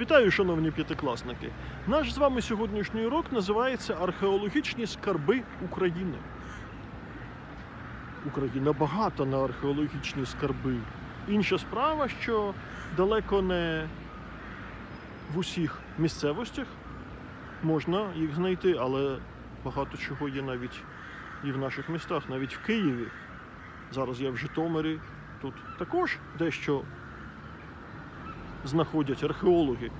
Вітаю, шановні п'ятикласники! Наш з вами сьогоднішній урок називається Археологічні скарби України. Україна багата на археологічні скарби. Інша справа, що далеко не в усіх місцевостях можна їх знайти, але багато чого є навіть і в наших містах, навіть в Києві. Зараз я в Житомирі. Тут також дещо знаходять археологи.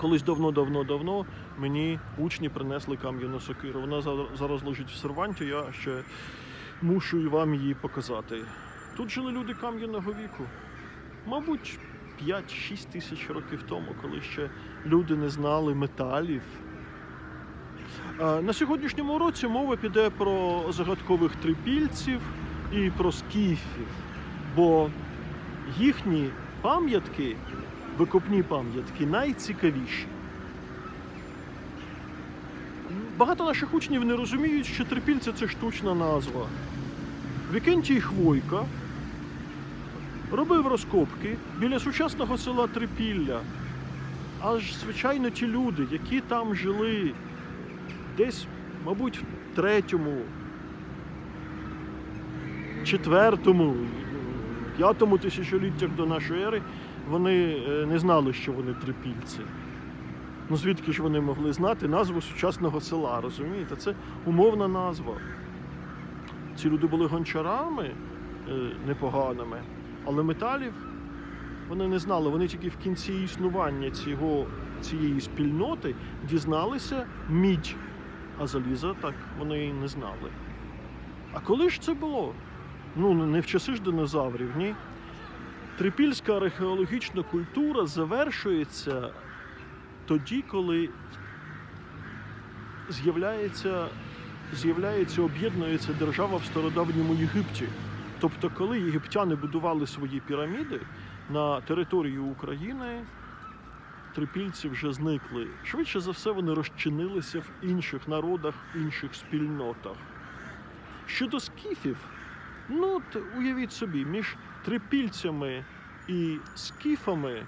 Колись давно-давно-давно мені учні принесли кам'яну сокиру. Вона зараз лежить в серванті, я ще мушу вам її показати. Тут жили люди кам'яного віку. Мабуть, 5-6 тисяч років тому, коли ще люди не знали металів. На сьогоднішньому уроці мова піде про загадкових трипільців і про скіфів, бо їхні пам'ятки, викопні пам'ятки, найцікавіші. Багато наших учнів не розуміють, що трипільці це штучна назва. Вікентій Хвойка робив розкопки біля сучасного села Трипілля. Аж, звичайно, ті люди, які там жили десь, мабуть, в третьому, четвертому, п'ятому тисячоліттях до нашої ери, вони е, не знали, що вони трипільці. Ну звідки ж вони могли знати назву сучасного села, розумієте? Це умовна назва. Ці люди були гончарами е, непоганими, але металів вони не знали. Вони тільки в кінці існування цього, цієї спільноти дізналися мідь, а заліза так вони і не знали. А коли ж це було? Ну, не в часи ж динозаврів, ні. Трипільська археологічна культура завершується тоді, коли з'являється, з'являється, об'єднується держава в стародавньому Єгипті. Тобто, коли єгиптяни будували свої піраміди на території України, трипільці вже зникли. Швидше за все, вони розчинилися в інших народах, інших спільнотах. Щодо скіфів, ну уявіть собі, між трипільцями і скіфами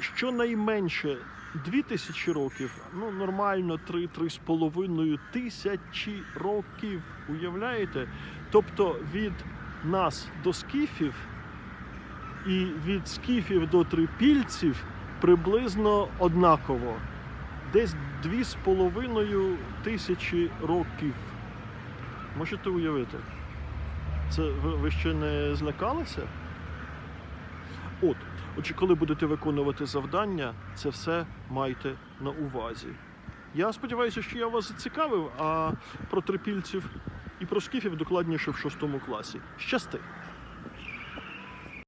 щонайменше дві тисячі років, ну нормально три-три з половиною тисячі років. Уявляєте? Тобто від нас до скіфів і від скіфів до трипільців приблизно однаково. Десь дві з половиною тисячі років. Можете уявити? Це ви, ви ще не злякалися? От, отже, коли будете виконувати завдання, це все майте на увазі. Я сподіваюся, що я вас зацікавив, а про трипільців і про скіфів докладніше в шостому класі. Щасти!